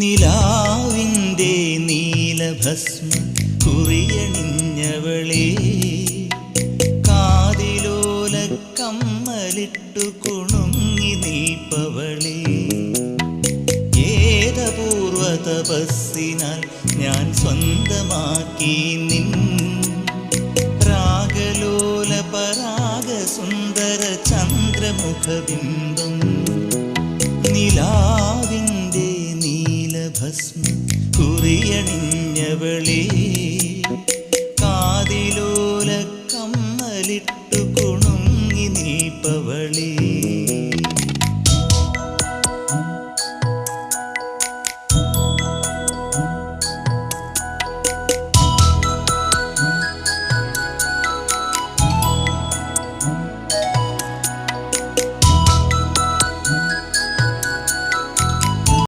നിലാവിന്റെ നീലഭസ്മ കുറിയണിഞ്ഞവളേ കാതിലോല കമ്മലിട്ടു കുണുങ്ങി നിൽപ്പവളേ. ഏതപൂർവ തപസ്സിനാൽ ഞാൻ സ്വന്തമാക്കി നിൻ രാഗലോല പരാഗസുന്ദര ചന്ദ്രമുഖബിന്ദം സുന്ദര ഭസ്മുറിയണിഞ്ഞവളേ കുറിയണിഞ്ഞവളേ കാതിലോല കമ്മലിട്ടു